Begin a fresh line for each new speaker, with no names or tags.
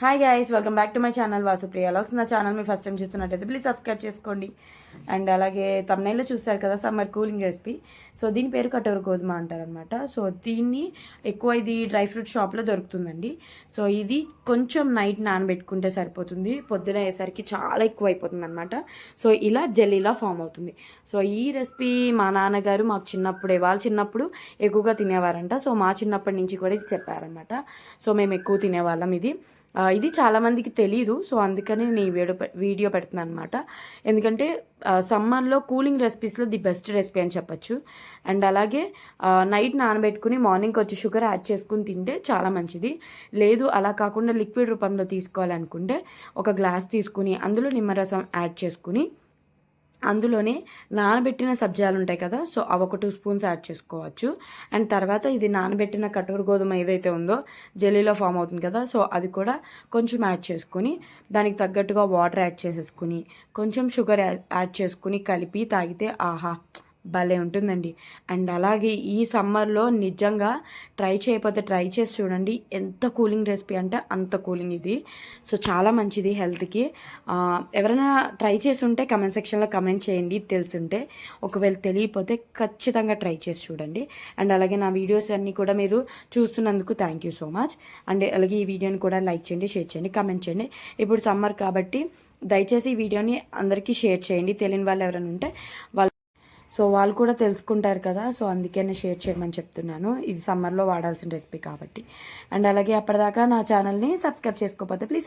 Hi guys welcome back to my channel Vasupriya lakhs నా channel మీ first time చూస్తున్నట్టయితే please subscribe చేసుకోండి. And అలాగే తమ్నైల్లో చూస్తారు కదా సమ్మర్ కూలింగ్ రెసిపీ సో దీని పేరు కటోరు గోధుమ అంటారనమాట సో దీన్ని ఎక్కువ ఇది డ్రై ఫ్రూట్ షాప్లో దొరుకుతుందండి. సో ఇది కొంచెం నైట్ నానబెట్టుకుంటే సరిపోతుంది. పొద్దున అయ్యేసరికి చాలా ఎక్కువ అయిపోతుంది అనమాట సో ఇలా జెల్లీలా ఫామ్ అవుతుంది. సో ఈ రెసిపీ మా నాన్నగారు మాకు చిన్నప్పుడే వాళ్ళు చిన్నప్పుడు ఎక్కువగా తినేవారంట. సో మా చిన్నప్పటి నుంచి కూడా ఇది చెప్పారనమాట సో మేము ఎక్కువ తినేవాళ్ళం ఇది. ఇది చాలామందికి తెలీదు సో అందుకని నేను ఈ వీడియో వీడియో పెడుతున్నాను అనమాట ఎందుకంటే సమ్మర్లో కూలింగ్ రెసిపీస్లో ది బెస్ట్ రెసిపీ అని చెప్పొచ్చు. అండ్ అలాగే నైట్ నానబెట్టుకుని మార్నింగ్ వచ్చి షుగర్ యాడ్ చేసుకుని తింటే చాలా మంచిది. లేదు అలా కాకుండా లిక్విడ్ రూపంలో తీసుకోవాలనుకుంటే ఒక గ్లాస్ తీసుకుని అందులో నిమ్మరసం యాడ్ చేసుకుని అందులోనే నానబెట్టిన సబ్జాలు ఉంటాయి కదా సో అవి ఒక టూ స్పూన్స్ యాడ్ చేసుకోవచ్చు. అండ్ తర్వాత ఇది నానబెట్టిన కటూరు గోధుమ ఏదైతే ఉందో జెల్లీలో ఫామ్ అవుతుంది కదా సో అది కూడా కొంచెం యాడ్ చేసుకుని దానికి తగ్గట్టుగా వాటర్ యాడ్ చేసేసుకుని కొంచెం షుగర్ యాడ్ చేసుకుని కలిపి తాగితే ఆహా భలే ఉంటుందండి. అండ్ అలాగే ఈ సమ్మర్లో నిజంగా ట్రై చేయకపోతే ట్రై చేసి చూడండి. ఎంత కూలింగ్ రెసిపీ అంటే అంత కూలింగ్ ఇది. సో చాలా మంచిది హెల్త్కి. ఎవరైనా ట్రై చేసి ఉంటే కమెంట్ సెక్షన్లో కమెంట్ చేయండి. తెలుసుంటే ఒకవేళ తెలియకపోతే ఖచ్చితంగా ట్రై చేసి చూడండి. అండ్ అలాగే నా వీడియోస్ అన్నీ కూడా మీరు చూస్తున్నందుకు thank you so much. And అలాగే ఈ వీడియోని కూడా లైక్ చేయండి షేర్ చేయండి కమెంట్ చేయండి. ఇప్పుడు సమ్మర్ కాబట్టి దయచేసి ఈ వీడియోని అందరికీ షేర్ చేయండి. తెలియని వాళ్ళు ఎవరైనా ఉంటే వాళ్ళు సో వాళ్ళు కూడా తెలుసుకుంటారు కదా సో అందుకనే షేర్ చేయమని చెప్తున్నాను. ఇది సమ్మర్లో వాడాల్సిన రెసిపీ కాబట్టి. అండ్ అలాగే అప్పటిదాకా నా ఛానల్ని సబ్స్క్రైబ్ చేసుకోకపోతే ప్లీజ్